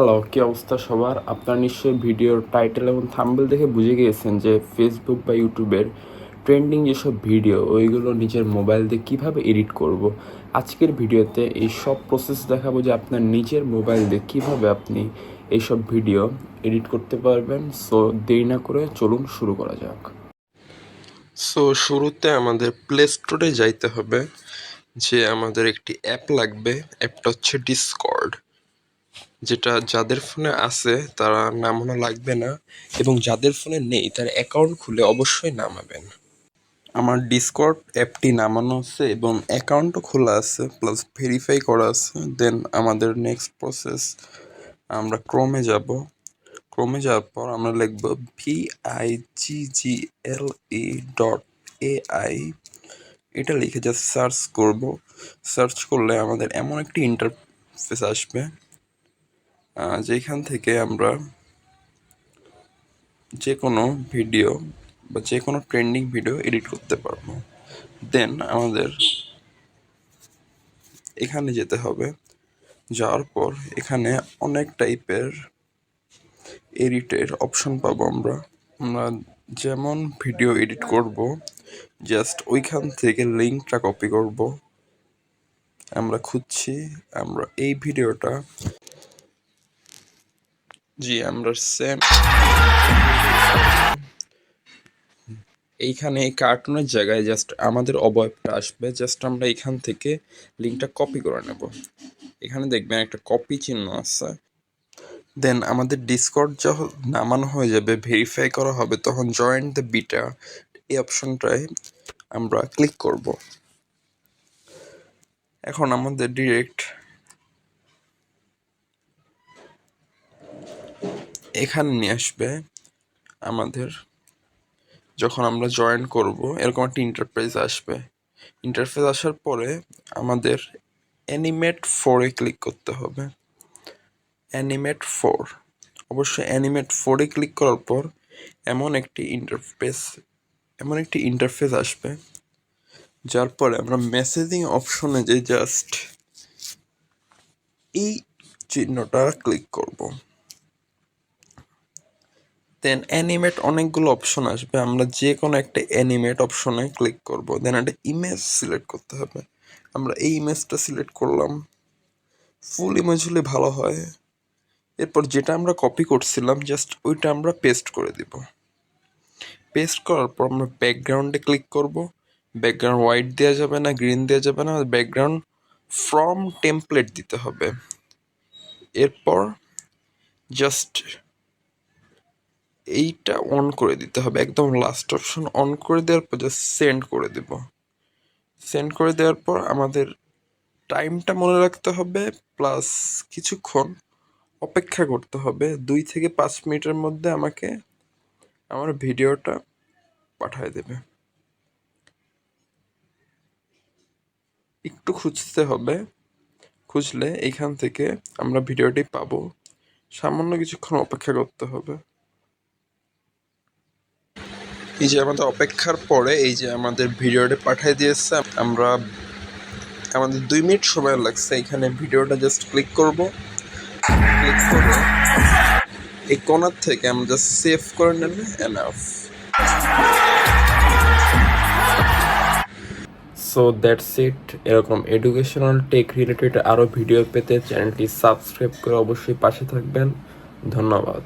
Hello, কি অবস্থা সবার? আপনারা নিশ্চয়ই ভিডিওর টাইটেল এবং থাম্বেল দেখে বুঝে গিয়েছেন যে ফেসবুক বা ইউটিউবের ট্রেন্ডিং যেসব ভিডিও ওইগুলো নিজের মোবাইল দিয়ে কীভাবে এডিট করব। আজকের ভিডিওতে এই সব প্রসেস দেখাবো যে আপনার নিজের মোবাইল দিয়ে কীভাবে আপনি এইসব ভিডিও এডিট করতে পারবেন। সো দেরি না করে চলুন শুরু করা যাক। সো শুরুতে আমাদের প্লে স্টোরে যাইতে হবে, যে আমাদের একটি অ্যাপ লাগবে অ্যাপটা হচ্ছে ডিসকর্ড যেটা যাদের ফোনে আছে, তারা নামানো লাগবে না এবং যাদের ফোনে নেই, তার অ্যাকাউন্ট খুলে অবশ্যই নামাবেন। আমার ডিসকর্ড অ্যাপটি নামানো আছে এবং অ্যাকাউন্টও খোলা আছে প্লাস ভেরিফাই করা আছে। দেন আমাদের নেক্সট প্রসেস আমরা ক্রোমে যাব। ক্রোমে যাওয়ার পর আমরা লিখব V I G G L E dot A I এটা লিখে জাস্ট সার্চ করব। সার্চ করলে আমাদের এমন একটি ইন্টারফেস আসবে। যেখান থেকে আমরা যে কোনো ভিডিও বা যে কোনো ট্রেন্ডিং ভিডিও এডিট করতে পারব। দেন আমাদের এখানে যেতে হবে। যাওয়ার পর এখানে অনেক টাইপের এডিটের অপশন পাবো আমরা। আমরা যেমন ভিডিও এডিট করব, জাস্ট ওইখান থেকে লিঙ্কটা কপি করব। আমরা খুঁজছি, আমরা এই ভিডিওটা জি, আমরা সেম এইখানে এই কার্টুনের জায়গায় জাস্ট আমাদের অবয়বটা আসবে জাস্ট আমরা এখান থেকে লিঙ্কটা কপি করে নেব। এখানে দেখবেন একটা কপি চিহ্ন আছে। দেন আমাদের ডিসকর্ড যখন নামানো হয়ে যাবে ভেরিফাই করা হবে, তখন জয়েন দ্য বিটা এই অপশনটায় আমরা ক্লিক করব। এখন আমাদের ডিরেক্ট এখানে নিয়ে আসবে আমাদের, যখন আমরা জয়েন করব, এরকম একটা ইন্টারফেস আসবে। ইন্টারফেস আসার পরে আমাদের অ্যানিমেট ফোরে ক্লিক করতে হবে। অ্যানিমেট ফোর অবশ্যই অ্যানিমেট ফোরে ক্লিক করার পর এমন একটি ইন্টারফেস এমন একটি ইন্টারফেস আসবে, যার পরে আমরা মেসেজিং অপশনে যে জাস্ট এই চিহ্নটা ক্লিক করব। দেন অ্যানিমেট অনেকগুলো অপশন আসবে। আমরা যে কোনো একটা অ্যানিমেট অপশনে ক্লিক করব। দেন একটা ইমেজ সিলেক্ট করতে হবে। আমরা এই ইমেজটা সিলেক্ট করলাম। ফুল ইমেজ হলে ভালো হয়। এরপর যেটা আমরা কপি করছিলাম জাস্ট ওইটা আমরা পেস্ট করে দিব। পেস্ট করার পর আমরা ব্যাকগ্রাউন্ডে ক্লিক করব। ব্যাকগ্রাউন্ড হোয়াইট দেওয়া যাবে না গ্রিন দেওয়া যাবে না। ব্যাকগ্রাউন্ড ফ্রম টেমপ্লেট দিতে হবে। এরপর জাস্ট এইটা অন করে দিতে হবে, একদম লাস্ট অপশন অন করে দেওয়ার পর জাস্ট সেন্ড করে দেব। সেন্ড করে দেওয়ার পর আমাদের টাইমটা মনে রাখতে হবে প্লাস কিছুক্ষণ অপেক্ষা করতে হবে। দুই থেকে পাঁচ মিনিটের মধ্যে আমাকে আমার ভিডিওটা পাঠিয়ে দেবে। একটু খুঁজতে হবে, খুঁজলে এইখান থেকে আমরা ভিডিওটি পাবো। সামান্য কিছুক্ষণ অপেক্ষা করতে হবে। এই যে আমাদের অপেক্ষার পরে এই যে আমাদের ভিডিওটা পাঠিয়ে দিয়েছে, আমরা আমাদের দুই মিনিট সময় লাগছে, এখানে ভিডিওটা জাস্ট ক্লিক করব। ক্লিক করে এই কোনার থেকে আমরা জাস্ট সেভ করে নেবে এনাফ সো দ্যাটস ইট এরকম এডুকেশনাল টেক রিলেটেড আরও ভিডিও পেতে চ্যানেলটি সাবস্ক্রাইব করে অবশ্যই পাশে থাকবেন। ধন্যবাদ।